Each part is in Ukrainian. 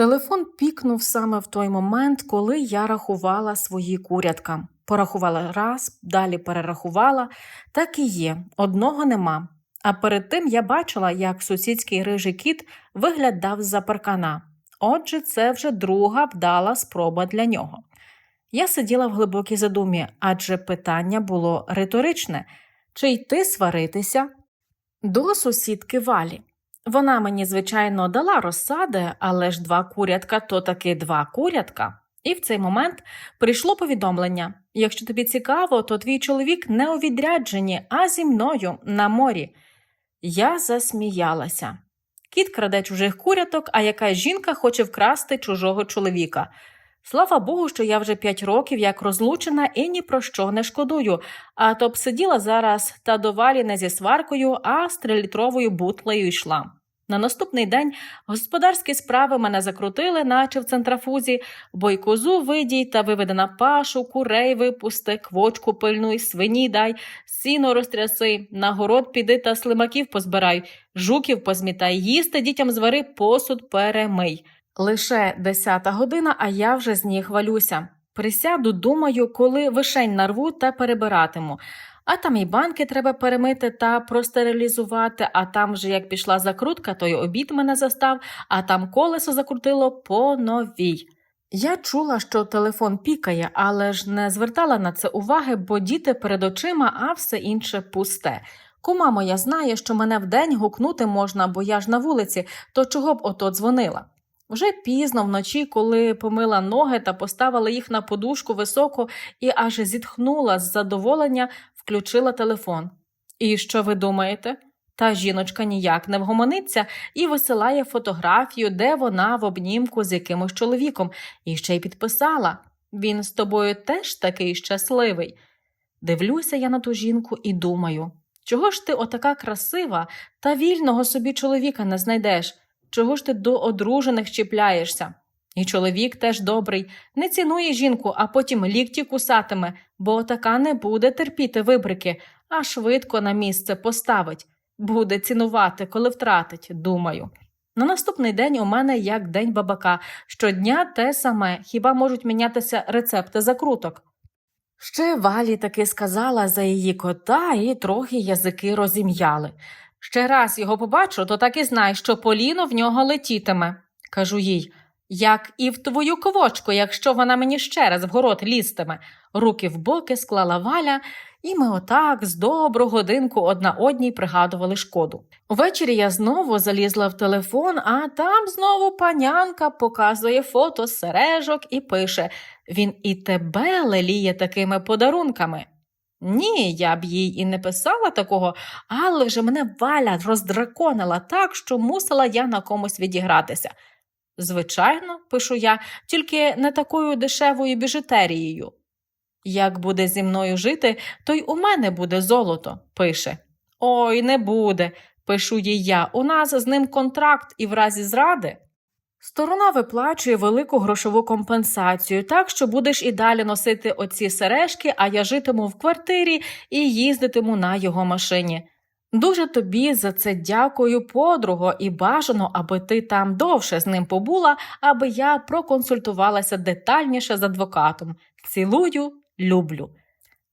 Телефон пікнув саме в той момент, коли я рахувала свої курятка. Порахувала раз, далі перерахувала. Так і є, одного нема. А перед тим я бачила, як сусідський рижий кіт виглядав з-за паркана. Отже, це вже друга вдала спроба для нього. Я сиділа в глибокій задумі, адже питання було риторичне чи йти сваритися до сусідки Валі. Вона мені, звичайно, дала розсади, але ж два курятка то таки два курятка. І в цей момент прийшло повідомлення: якщо тобі цікаво, то твій чоловік не у відрядженні, а зі мною на морі. Я засміялася. Кіт краде чужих куряток, а якась жінка хоче вкрасти чужого чоловіка. Слава Богу, що я вже п'ять років як розлучена і ні про що не шкодую, а то б сиділа зараз та до валі не зі сваркою, а з трилітровою бутлею йшла. На наступний день господарські справи мене закрутили, наче в центрафузі, бо й козу видій та виведи на пашу, курей випусти, квочку пильнуй, свині дай, сіно розтряси, на город піди та слимаків позбирай, жуків позмітай, їсти дітям звари, посуд перемий. Лише десята година, а я вже з ніг валюся. Присяду, думаю, коли вишень нарву та перебиратиму. А там і банки треба перемити та простерилізувати, а там вже як пішла закрутка, то й обід мене застав, а там колесо закрутило по новій. Я чула, що телефон пікає, але ж не звертала на це уваги, бо діти перед очима, а все інше пусте. Кума моя знає, що мене вдень гукнути можна, бо я ж на вулиці, то чого б ото дзвонила? Вже пізно вночі, коли помила ноги та поставила їх на подушку високо і аж зітхнула з задоволення, включила телефон. І що ви думаєте? Та жіночка ніяк не вгомониться і висилає фотографію, де вона в обнімку з якимось чоловіком, і ще й підписала він з тобою теж такий щасливий. Дивлюся я на ту жінку і думаю, чого ж ти отака красива та вільного собі чоловіка не знайдеш? Чого ж ти до одружених чіпляєшся? І чоловік теж добрий, не цінує жінку, а потім лікті кусатиме, бо така не буде терпіти вибрики, а швидко на місце поставить. Буде цінувати, коли втратить, думаю. На наступний день у мене як день бабака. Щодня те саме, хіба можуть мінятися рецепти закруток. Ще Валі таки сказала за її кота і трохи язики розім'яли. Ще раз його побачу, то так і знай, що Поліно в нього летітиме. Кажу їй, як і в твою квочку, якщо вона мені ще раз в город лізтиме. Руки в боки склала валя, і ми отак з добру годинку одна одній пригадували шкоду. Увечері я знову залізла в телефон, а там знову панянка показує фото з сережок і пише він і тебе леліє такими подарунками. Ні, я б їй і не писала такого, але вже мене валя роздраконила так, що мусила я на комусь відігратися. Звичайно, пишу я, тільки не такою дешевою біжутерією. Як буде зі мною жити, то й у мене буде золото, пише. Ой, не буде, пишу їй я. У нас з ним контракт і в разі зради. Сторона виплачує велику грошову компенсацію, так що будеш і далі носити оці сережки, а я житиму в квартирі і їздитиму на його машині. Дуже тобі за це дякую, подруго, і бажано, аби ти там довше з ним побула, аби я проконсультувалася детальніше з адвокатом. Цілую, люблю.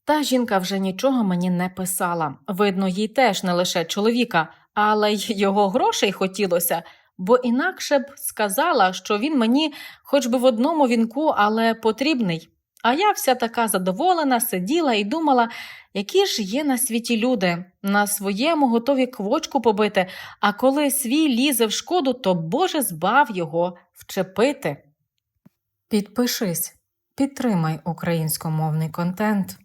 Та жінка вже нічого мені не писала. Видно, їй теж не лише чоловіка, але й його грошей хотілося, бо інакше б сказала, що він мені хоч би в одному вінку, але потрібний. А я вся така задоволена, сиділа і думала, які ж є на світі люди, на своєму готові квочку побити, а коли свій лізе в шкоду, то Боже збав його вчепити. Підпишись, підтримай українськомовний контент.